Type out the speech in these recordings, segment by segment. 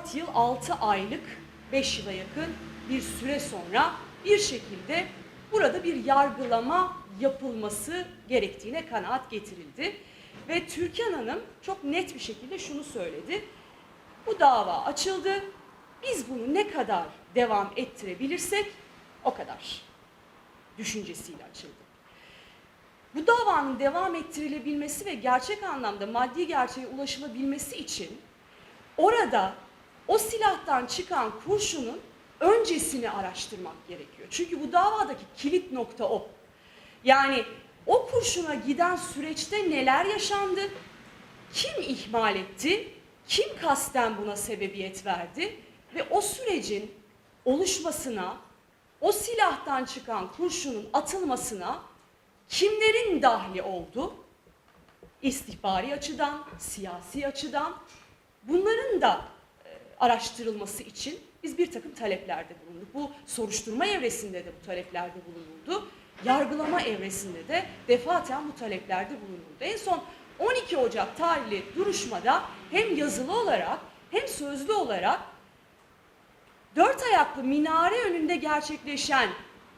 4 yıl 6 aylık 5 yıla yakın bir süre sonra bir şekilde burada bir yargılama yapılması gerektiğine kanaat getirildi. Ve Türkan Hanım çok net bir şekilde şunu söyledi. Bu dava açıldı. Biz bunu ne kadar devam ettirebilirsek o kadar düşüncesiyle açıldı. Bu davanın devam ettirilebilmesi ve gerçek anlamda maddi gerçeğe ulaşılabilmesi için orada o silahtan çıkan kurşunun öncesini araştırmak gerekiyor. Çünkü bu davadaki kilit nokta o. Yani o kurşuna giden süreçte neler yaşandı? Kim ihmal etti? Kim kasten buna sebebiyet verdi? Ve o sürecin oluşmasına, o silahtan çıkan kurşunun atılmasına kimlerin dahli oldu? İstihbari açıdan, siyasi açıdan bunların da araştırılması için biz bir takım taleplerde bulunduk. Bu soruşturma evresinde de bu taleplerde bulunuldu. Yargılama evresinde de defaten bu taleplerde bulunuldu. En son 12 Ocak tarihli duruşmada hem yazılı olarak hem sözlü olarak dört ayaklı minare önünde gerçekleşen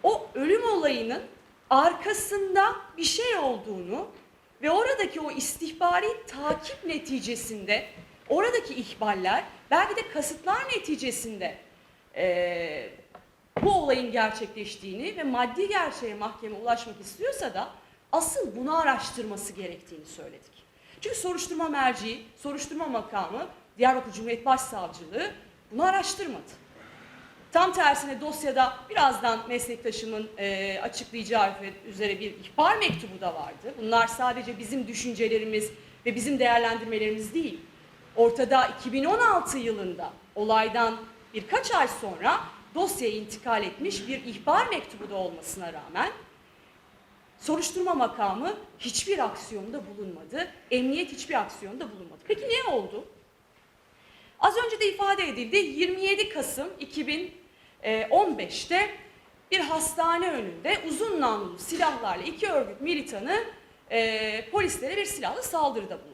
o ölüm olayının arkasında bir şey olduğunu ve oradaki o istihbari takip neticesinde oradaki ihballer belki de kasıtlar neticesinde eee, bu olayın gerçekleştiğini ve maddi gerçeğe mahkeme ulaşmak istiyorsa da asıl bunu araştırması gerektiğini söyledik. Çünkü soruşturma merci, soruşturma makamı, Diyarbakır Cumhuriyet Başsavcılığı bunu araştırmadı. Tam tersine dosyada birazdan meslektaşımın e, açıklayacağı üzere bir ihbar mektubu da vardı. Bunlar sadece bizim düşüncelerimiz ve bizim değerlendirmelerimiz değil. Ortada 2016 yılında olaydan birkaç ay sonra dosyaya intikal etmiş bir ihbar mektubu da olmasına rağmen soruşturma makamı hiçbir aksiyonda bulunmadı. Emniyet hiçbir aksiyonda bulunmadı. Peki ne oldu? Az önce de ifade edildi 27 Kasım 2015'te bir hastane önünde uzun namlulu silahlarla iki örgüt militanı e, polislere bir silahlı saldırıda bulundu.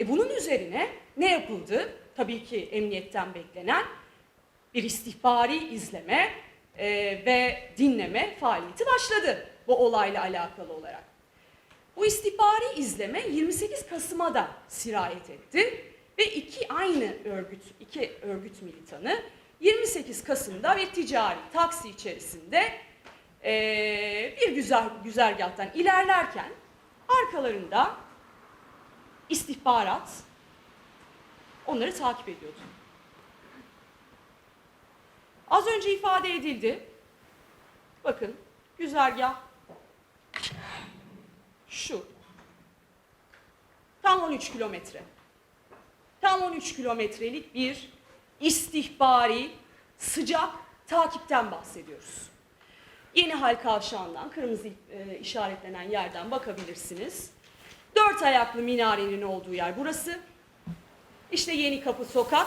E bunun üzerine ne yapıldı? Tabii ki emniyetten beklenen bir istihbari izleme e, ve dinleme faaliyeti başladı bu olayla alakalı olarak. Bu istihbari izleme 28 Kasım'a da sirayet etti ve iki aynı örgüt, iki örgüt militanı 28 Kasım'da bir ticari taksi içerisinde eee, bir güzel güzergahtan ilerlerken arkalarında istihbarat onları takip ediyordu. Az önce ifade edildi. Bakın güzergah şu. Tam 13 kilometre. Tam 13 kilometrelik bir istihbari sıcak takipten bahsediyoruz. Yeni Hal Kavşağı'ndan kırmızı e, işaretlenen yerden bakabilirsiniz. Dört ayaklı minarenin olduğu yer burası. İşte Yeni Kapı Sokak.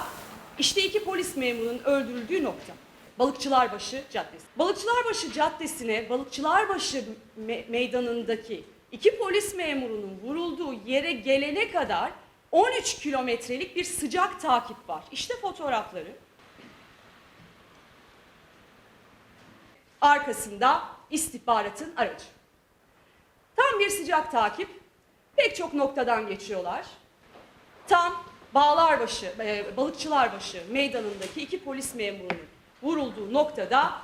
İşte iki polis memurunun öldürüldüğü nokta. Balıkçılarbaşı Caddesi. Balıkçılarbaşı Caddesi'ne Balıkçılarbaşı me- meydanındaki iki polis memurunun vurulduğu yere gelene kadar 13 kilometrelik bir sıcak takip var. İşte fotoğrafları. Arkasında istihbaratın aracı. Tam bir sıcak takip. Pek çok noktadan geçiyorlar. Tam Bağlarbaşı, e, Balıkçılarbaşı meydanındaki iki polis memurunun vurulduğu noktada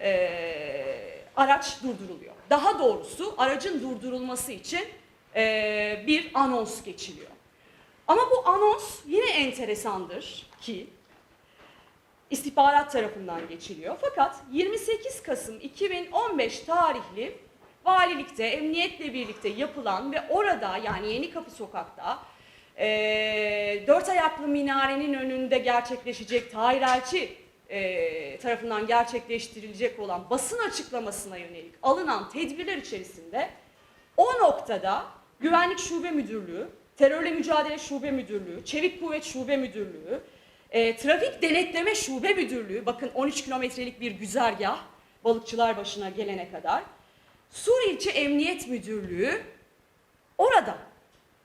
e, araç durduruluyor. Daha doğrusu aracın durdurulması için e, bir anons geçiliyor. Ama bu anons yine enteresandır ki istihbarat tarafından geçiliyor. Fakat 28 Kasım 2015 tarihli valilikte, emniyetle birlikte yapılan ve orada yani Yeni Kapı Sokak'ta eee dört ayaklı minarenin önünde gerçekleşecek Tahir Elçi eee, tarafından gerçekleştirilecek olan basın açıklamasına yönelik alınan tedbirler içerisinde o noktada Güvenlik Şube Müdürlüğü, Terörle Mücadele Şube Müdürlüğü, Çevik Kuvvet Şube Müdürlüğü, e, Trafik Denetleme Şube Müdürlüğü, bakın 13 kilometrelik bir güzergah balıkçılar başına gelene kadar, Sur İlçe Emniyet Müdürlüğü orada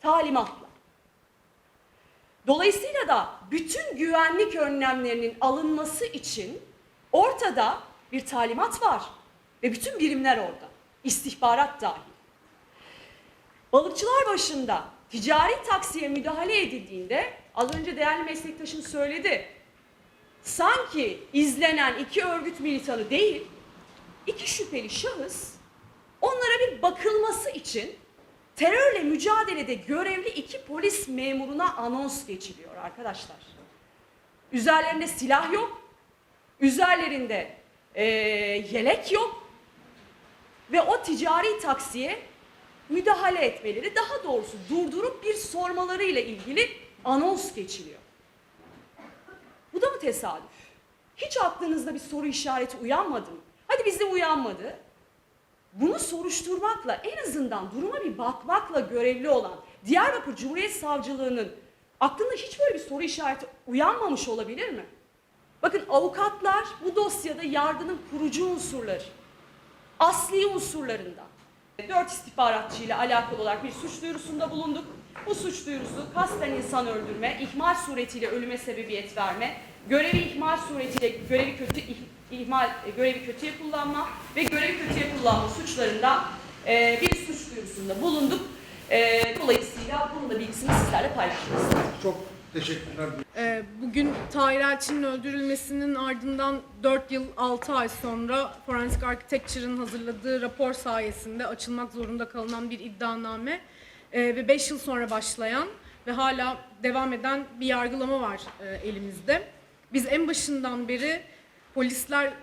talimatla Dolayısıyla da bütün güvenlik önlemlerinin alınması için ortada bir talimat var ve bütün birimler orada. İstihbarat dahil. Balıkçılar başında ticari taksiye müdahale edildiğinde az önce değerli meslektaşım söyledi. Sanki izlenen iki örgüt militanı değil, iki şüpheli şahıs onlara bir bakılması için terörle mücadelede görevli iki polis memuruna anons geçiliyor arkadaşlar. Üzerlerinde silah yok, üzerlerinde eee, yelek yok ve o ticari taksiye müdahale etmeleri, daha doğrusu durdurup bir sormalarıyla ilgili anons geçiliyor. Bu da mı tesadüf? Hiç aklınızda bir soru işareti uyanmadı mı? Hadi bizde uyanmadı. Bunu soruşturmakla en azından duruma bir bakmakla görevli olan Diyarbakır Cumhuriyet Savcılığı'nın aklında hiç böyle bir soru işareti uyanmamış olabilir mi? Bakın avukatlar bu dosyada yargının kurucu unsurları, asli unsurlarından. Dört istihbaratçı ile alakalı olarak bir suç duyurusunda bulunduk. Bu suç duyurusu kasten insan öldürme, ihmal suretiyle ölüme sebebiyet verme, görevi ihmal suretiyle görevi kötü ih- ihmal e, görevi kötüye kullanma ve görevi kötüye kullanma suçlarında e, bir suç duyurusunda bulunduk. E, dolayısıyla bunun da bilgisini sizlerle paylaşmak istedim. Çok teşekkürler. Bugün Tahir Elçi'nin öldürülmesinin ardından 4 yıl 6 ay sonra Forensic Architecture'ın hazırladığı rapor sayesinde açılmak zorunda kalınan bir iddianame ve 5 yıl sonra başlayan ve hala devam eden bir yargılama var elimizde. Biz en başından beri polisler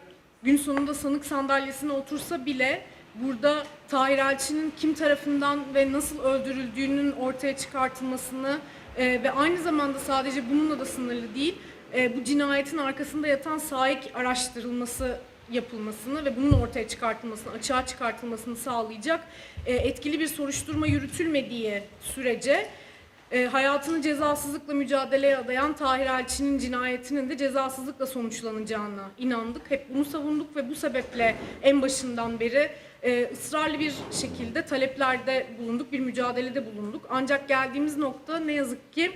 gün sonunda sanık sandalyesine otursa bile burada Tahir Elçi'nin kim tarafından ve nasıl öldürüldüğünün ortaya çıkartılmasını e, ve aynı zamanda sadece bununla da sınırlı değil, e, bu cinayetin arkasında yatan sahik araştırılması yapılmasını ve bunun ortaya çıkartılmasını, açığa çıkartılmasını sağlayacak e, etkili bir soruşturma yürütülmediği sürece e, hayatını cezasızlıkla mücadeleye adayan Tahir Elçi'nin cinayetinin de cezasızlıkla sonuçlanacağına inandık. Hep bunu savunduk ve bu sebeple en başından beri e, ısrarlı bir şekilde taleplerde bulunduk, bir mücadelede bulunduk. Ancak geldiğimiz nokta ne yazık ki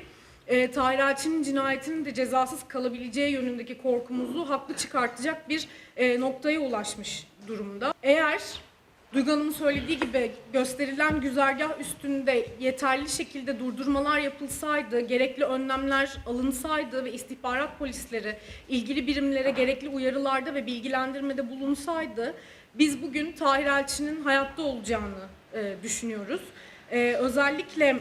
e, Tahir Elçi'nin cinayetinin de cezasız kalabileceği yönündeki korkumuzu haklı çıkartacak bir e, noktaya ulaşmış durumda. Eğer Duygu Hanım'ın söylediği gibi gösterilen güzergah üstünde yeterli şekilde durdurmalar yapılsaydı, gerekli önlemler alınsaydı ve istihbarat polisleri ilgili birimlere gerekli uyarılarda ve bilgilendirmede bulunsaydı biz bugün Tahir Elçi'nin hayatta olacağını e, düşünüyoruz. E, özellikle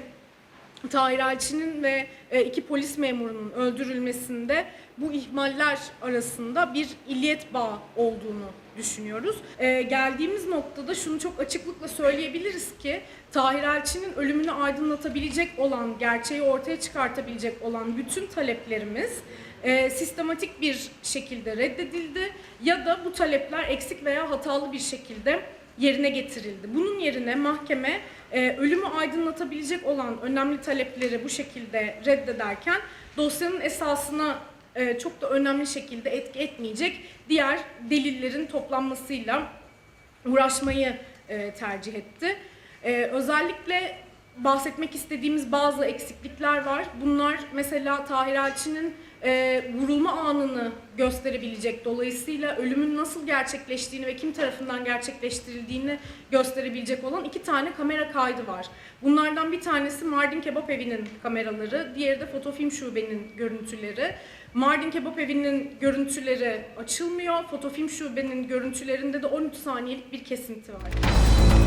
Tahir Elçi'nin ve e, iki polis memurunun öldürülmesinde bu ihmaller arasında bir illiyet bağı olduğunu düşünüyoruz. E, geldiğimiz noktada şunu çok açıklıkla söyleyebiliriz ki Tahir Elçi'nin ölümünü aydınlatabilecek olan, gerçeği ortaya çıkartabilecek olan bütün taleplerimiz e, sistematik bir şekilde reddedildi ya da bu talepler eksik veya hatalı bir şekilde yerine getirildi. Bunun yerine mahkeme e, ölümü aydınlatabilecek olan önemli talepleri bu şekilde reddederken dosyanın esasına e, çok da önemli şekilde etki etmeyecek diğer delillerin toplanmasıyla uğraşmayı e, tercih etti. E, özellikle bahsetmek istediğimiz bazı eksiklikler var. Bunlar mesela Tahir Elçi'nin e, vurulma anını gösterebilecek. Dolayısıyla ölümün nasıl gerçekleştiğini ve kim tarafından gerçekleştirildiğini gösterebilecek olan iki tane kamera kaydı var. Bunlardan bir tanesi Mardin Kebap Evi'nin kameraları, diğeri de Fotofilm Şube'nin görüntüleri. Mardin Kebap Evi'nin görüntüleri açılmıyor. Fotofilm Şube'nin görüntülerinde de 13 saniyelik bir kesinti var.